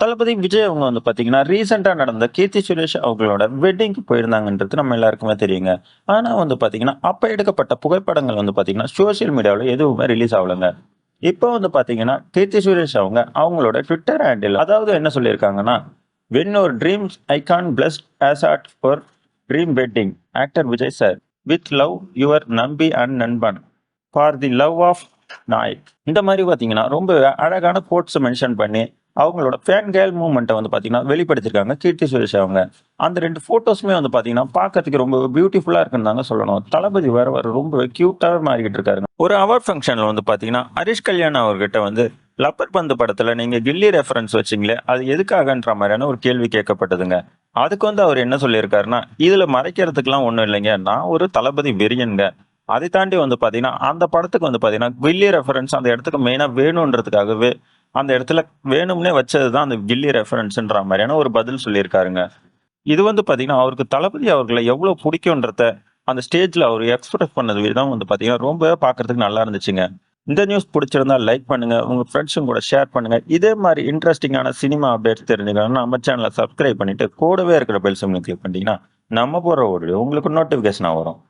தளபதி விஜய் அவங்க வந்து பார்த்தீங்கன்னா ரீசெண்டாக நடந்த கீர்த்தி சுரேஷ் அவங்களோட வெட்டிங்க்கு போயிருந்தாங்கன்றது நம்ம எல்லாருக்குமே தெரியுங்க. ஆனால் வந்து பார்த்தீங்கன்னா அப்போ எடுக்கப்பட்ட புகைப்படங்கள் வந்து பார்த்தீங்கன்னா சோஷியல் மீடியாவில் எதுவுமே ரிலீஸ் ஆகலைங்க. இப்போ வந்து பார்த்தீங்கன்னா கீர்த்தி சுரேஷ் அவங்க அவங்களோட ட்விட்டர் ஹேண்டில் அதாவது என்ன சொல்லியிருக்காங்கன்னா வென் ஒரு dreams icon blessed as art for dream wedding actor Vijay sir with love your Nambi and Nanban for the love of நாய். இந்த மாதிரி பார்த்தீங்கன்னா ரொம்ப அழகான கோட்ஸ் மென்ஷன் பண்ணி அவங்களோட ஃபேன் கேல் மூமெண்ட்டை வந்து பார்த்தீங்கன்னா வெளிப்படுத்திருக்காங்க. கீர்த்தி சுரேஷ் அவங்க. அந்த ரெண்டு ஃபோட்டோஸுமே வந்து பார்த்தீங்கன்னா பார்க்கறதுக்கு ரொம்ப பியூட்டிஃபுல்லாக இருக்குன்னு தாங்க சொல்லணும். தளபதி வேற வேறு ரொம்ப க்யூட்டாக மாறிக்கிட்டு இருக்காருங்க ஒரு அவார்ட் ஃபங்க்ஷனில் வந்து பார்த்தீங்கன்னா ஹரிஷ் கல்யாண் அவர்கிட்ட வந்து லப்பர் பந்து படத்தில் நீங்கள் கில்லி ரெஃபரன்ஸ் வச்சிங்களே அது எதுக்காகன்ற மாதிரியான ஒரு கேள்வி கேட்கப்பட்டதுங்க. அதுக்கு வந்து அவர் என்ன சொல்லியிருக்காருன்னா இதில் மறைக்கிறதுக்கெலாம் ஒன்றும் இல்லைங்க. நான் ஒரு தளபதி வெறியனுங்க. அதை தாண்டி வந்து பார்த்தீங்கன்னா அந்த படத்துக்கு வந்து பார்த்தீங்கன்னா கில்லி ரெஃபரன்ஸ் அந்த இடத்துக்கு மெயினாக வேணுன்றதுக்காகவே அந்த இடத்துல வேணும்னே வச்சது தான் அந்த கில்லி ரெஃபரன்ஸ்ன்ற மாதிரியான ஒரு பதில் சொல்லியிருக்காருங்க. இது வந்து பார்த்தீங்கன்னா அவருக்கு தளபதி அவர்களை எவ்வளோ பிடிக்குன்றத அந்த ஸ்டேஜில் அவர் எக்ஸ்பிரஸ் பண்ணது விதம் வந்து பார்த்தீங்கன்னா ரொம்ப பார்க்கறதுக்கு நல்லா இருந்துச்சுங்க. இந்த நியூஸ் பிடிச்சிருந்தா லைக் பண்ணுங்க உங்க ஃப்ரெண்ட்ஸும் கூட ஷேர் பண்ணுங்க. இதே மாதிரி இன்ட்ரெஸ்டிங்கான சினிமா அப்டேட்ஸ் தெரிஞ்சுக்கணும்னா நம்ம சேனலை சப்ஸ்கிரைப் பண்ணிட்டு கூடவே இருக்கிற பெல் சிம்னு கிளிக் பண்ணிட்டீங்கன்னா நம்ம போகிற ஒரு உங்களுக்கு நோட்டிஃபிகேஷனாக வரும்.